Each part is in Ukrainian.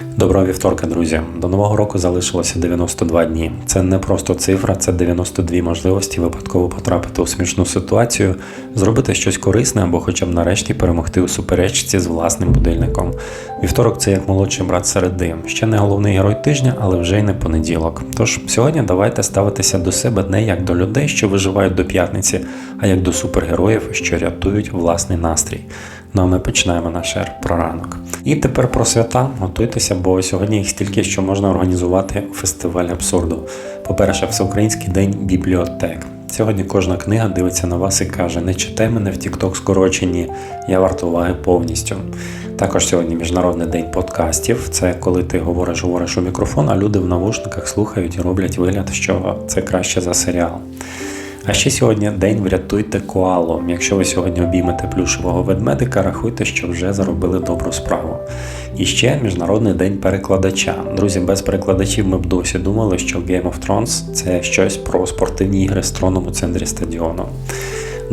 Доброго вівторка, друзі. До нового року залишилося 92 дні. Це не просто цифра, це 92 можливості випадково потрапити у смішну ситуацію, зробити щось корисне або хоча б нарешті перемогти у суперечці з власним будильником. Вівторок це як молодший брат середи. Ще не головний герой тижня, але вже й не понеділок. Тож сьогодні давайте ставитися до себе не як до людей, що виживають до п'ятниці, а як до супергероїв, що рятують власний настрій. Ну а ми починаємо наш ер про ранок. І тепер про свята. Готуйтеся, бо сьогодні їх стільки, що можна організувати фестиваль абсурду. По-перше, Всеукраїнський день бібліотек. Сьогодні кожна книга дивиться на вас і каже: не читай мене в TikTok скорочені, я варто уваги повністю. Також сьогодні Міжнародний день подкастів. Це коли ти говориш, говориш у мікрофон, а люди в навушниках слухають і роблять вигляд, що це краще за серіал. А ще сьогодні день врятуйте коалу. Якщо ви сьогодні обіймете плюшевого ведмедика, рахуйте, що вже заробили добру справу. І ще Міжнародний день перекладача. Друзі, без перекладачів ми б досі думали, що Game of Thrones це щось про спортивні ігри з троном у центрі стадіону.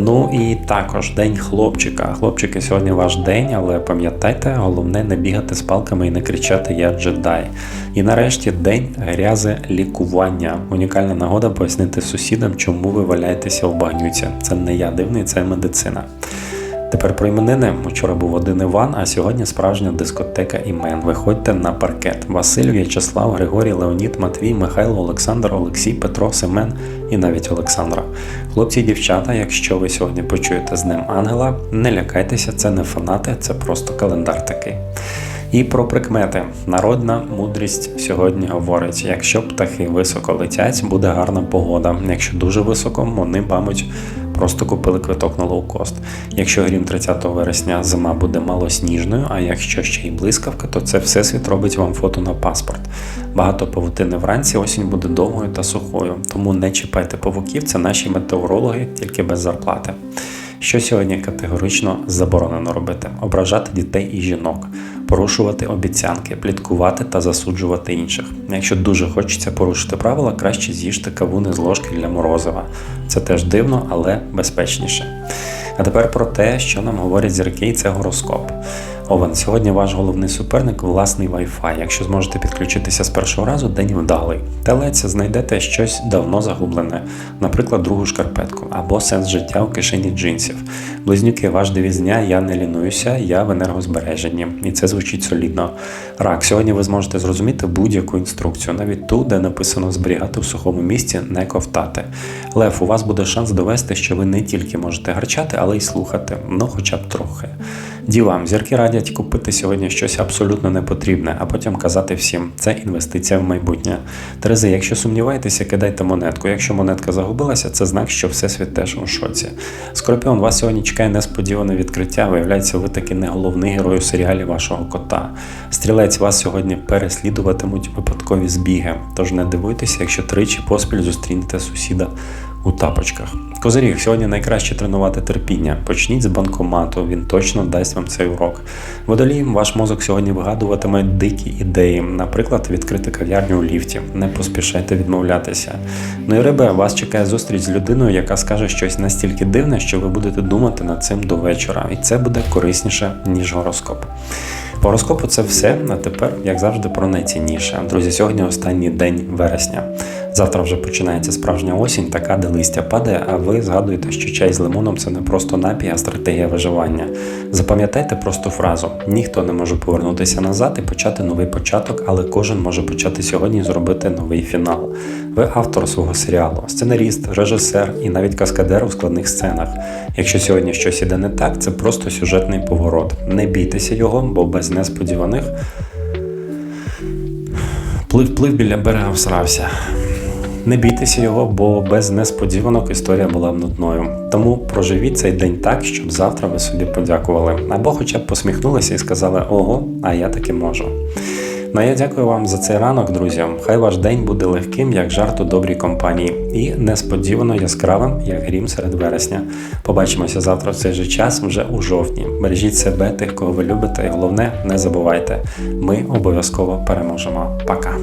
Ну і також день хлопчика. Хлопчики, сьогодні ваш день, але пам'ятайте, головне не бігати з палками і не кричати Я джедай. І нарешті день грязи лікування. Унікальна нагода пояснити сусідам, чому ви валяєтеся в багнюці. Це не я дивний, це медицина. Тепер про іменини. Вчора був один Іван, а сьогодні справжня дискотека імен. Виходьте на паркет. Василь, В'ячеслав, Григорій, Леонід, Матвій, Михайло, Олександр, Олексій, Петро, Семен і навіть Олександра. Хлопці і дівчата, якщо ви сьогодні почуєте з ним ангела, не лякайтеся, це не фанати, це просто календар такий. І про прикмети. Народна мудрість сьогодні говорить: якщо птахи високо летять, буде гарна погода. Якщо дуже високо, вони, мабуть, просто купили квиток на лоукост. Якщо грім 30 вересня зима буде малосніжною, а якщо ще й блискавка, то це всесвіт робить вам фото на паспорт. Багато павутини вранці, осінь буде довгою та сухою. Тому не чіпайте павуків, це наші метеорологи, тільки без зарплати. Що сьогодні категорично заборонено робити: ображати дітей і жінок, порушувати обіцянки, пліткувати та засуджувати інших. Якщо дуже хочеться порушити правила, краще з'їжте кавуни з ложки для морозива. Це теж дивно, але безпечніше. А тепер про те, що нам говорять зірки, і це гороскоп. Овен, сьогодні ваш головний суперник власний Wi-Fi. Якщо зможете підключитися з першого разу, день вдалий. Телець знайдете щось давно загублене, наприклад, другу шкарпетку або сенс життя у кишені джинсів. Близнюки, ваш девіз дня я не лінуюся, я в енергозбереженні. І це звучить солідно. Рак, сьогодні ви зможете зрозуміти будь-яку інструкцію, навіть ту, де написано зберігати в сухому місці, не ковтати. Лев, у вас буде шанс довести, що ви не тільки можете гарчати, але й слухати, ну хоча б трохи. Дівам, зірки радять купити сьогодні щось абсолютно непотрібне, а потім казати всім, це інвестиція в майбутнє. Терези, якщо сумніваєтеся, кидайте монетку. Якщо монетка загубилася, це знак, що всесвіт теж у шоці. Скорпіон, вас сьогодні чекає несподіване відкриття. Виявляється, ви таки не головний герой у серіалі вашого кота. Стрілець вас сьогодні переслідуватимуть випадкові збіги. Тож не дивуйтеся, якщо тричі поспіль зустрінете сусіда у тапочках. Козиріг, сьогодні найкраще тренувати терпіння. Почніть з банкомату, він точно дасть вам цей урок. Водолій, ваш мозок сьогодні вигадуватиме дикі ідеї, наприклад, відкрити кав'ярню у ліфті. Не поспішайте відмовлятися. Ну і риби, вас чекає зустріч з людиною, яка скаже щось настільки дивне, що ви будете думати над цим до вечора. І це буде корисніше, ніж гороскоп. По гороскопу це все. А тепер, як завжди, про найцінніше. Друзі, сьогодні останній день вересня. Завтра вже починається справжня осінь, така, де листя падає, а ви згадуєте, що чай з лимоном це не просто напій, а стратегія виживання. Запам'ятайте просто фразу: ніхто не може повернутися назад і почати новий початок, але кожен може почати сьогодні і зробити новий фінал. Ви автор свого серіалу, сценаріст, режисер і навіть каскадер у складних сценах. Якщо сьогодні щось іде не так, це просто сюжетний поворот. Не бійтеся його, бо без несподіваних. Плив плив біля берега всрався. Не бійтеся його, бо без несподіванок історія була б нудною. Тому проживіть цей день так, щоб завтра ви собі подякували, або хоча б посміхнулися і сказали Ого, а я таки можу. Ну а я дякую вам за цей ранок, друзі. Хай ваш день буде легким, як жарт у добрій компанії, і несподівано яскравим, як грім серед вересня. Побачимося завтра в цей же час, вже у жовтні. Бережіть себе, тих, кого ви любите, і головне, не забувайте, ми обов'язково переможемо. Пока.